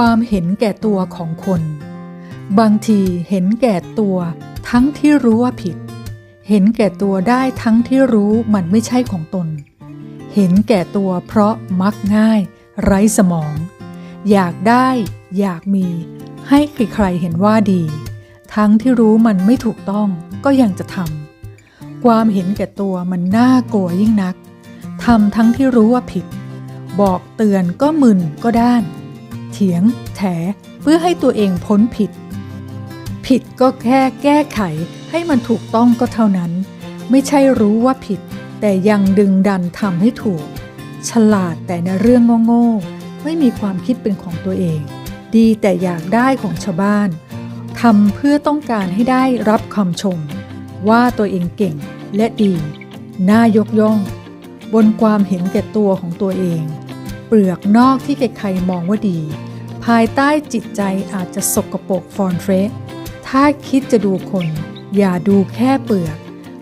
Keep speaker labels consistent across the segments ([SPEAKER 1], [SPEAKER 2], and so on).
[SPEAKER 1] ความเห็นแก่ตัวของคน บางทีเห็นแก่ตัวทั้งที่รู้ว่าผิด เห็นแก่ตัวได้ทั้งที่รู้มันไม่ใช่ของตน เห็นแก่ตัวเพราะมักง่าย ไร้สมอง อยากได้ อยากมี ให้ใครๆเห็นว่าดี ทั้งที่รู้มันไม่ถูกต้องก็ยังจะทำความเห็นแก่ตัวมันน่ากลัวยิ่งนักทำทั้งที่รู้ว่าผิด บอกเตือนก็มึนก็ด้าน เถียง แถ เพื่อให้ตัวเองพ้นผิด ผิดก็แค่แก้ไขให้มันถูกต้องก็เท่านั้น ไม่ใช่รู้ว่าผิด แต่ยังดึงดันทำให้ถูก ฉลาดแต่ในเรื่องโง่ๆไม่มีความคิดเป็นของตัวเอง ดีแต่อยากได้ของชาวบ้านทำเพื่อต้องการให้ได้รับคำชม ว่าตัวเองเก่งและดี น่ายกย่อง บนความเห็นแก่ตัวของตัวเอง เปลือกนอกที่ใครๆมองว่าดี ภายใต้จิตใจอาจจะสกปรกฟอนเฟรถ้าคิดจะดูคน อย่าดูแค่เปลือก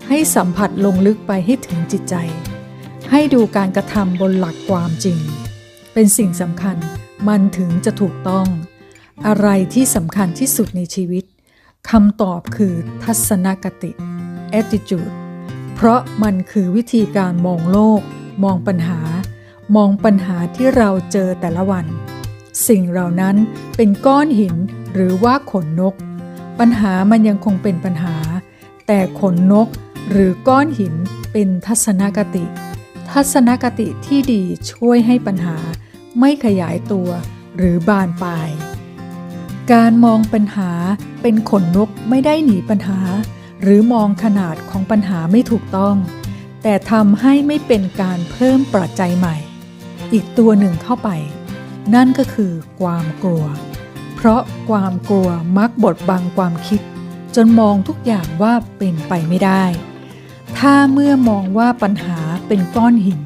[SPEAKER 1] ให้สัมผัสลงลึกไปให้ถึงจิตใจ ให้ดูการกระทำบนหลักความจริง เป็นสิ่งสำคัญมันถึงจะถูกต้อง อะไรที่สำคัญที่สุดในชีวิตคำตอบคือทัศนคติ attitude เพราะมันคือวิธีการมองโลก มองปัญหา มองปัญหาที่เราเจอแต่ละวัน สิ่งเหล่านั้นเป็นก้อนหินหรือว่าขนนก ปัญหามันยังคงเป็นปัญหา แต่ขนนกหรือก้อนหินเป็นทัศนคติ ทัศนคติที่ดีช่วยให้ปัญหาไม่ขยายตัวหรือบานปลาย การมองปัญหาเป็นขนนกไม่ได้หนีปัญหา หรือมองขนาดของปัญหาไม่ถูกต้อง แต่ทำให้ไม่เป็นการเพิ่มปัจจัยใหม่ อีกตัวหนึ่งเข้าไป นั่นก็คือความกลัว เพราะความกลัวมักบดบังความคิด จนมองทุกอย่างว่าเป็นไปไม่ได้ ถ้าเมื่อมองว่าปัญหาเป็นก้อนหิน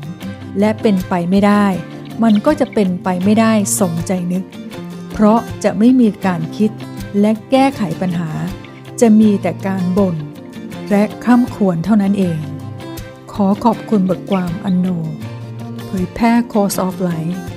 [SPEAKER 1] และเป็นไปไม่ได้ มันก็จะเป็นไปไม่ได้สมใจนึก เพราะจะไม่มีการคิดและแก้ไขปัญหา จะมีแต่การบ่นและข้ามควรเท่านั้นเอง ขอขอบคุณบทความอันโน เผยแพร่ Course of Life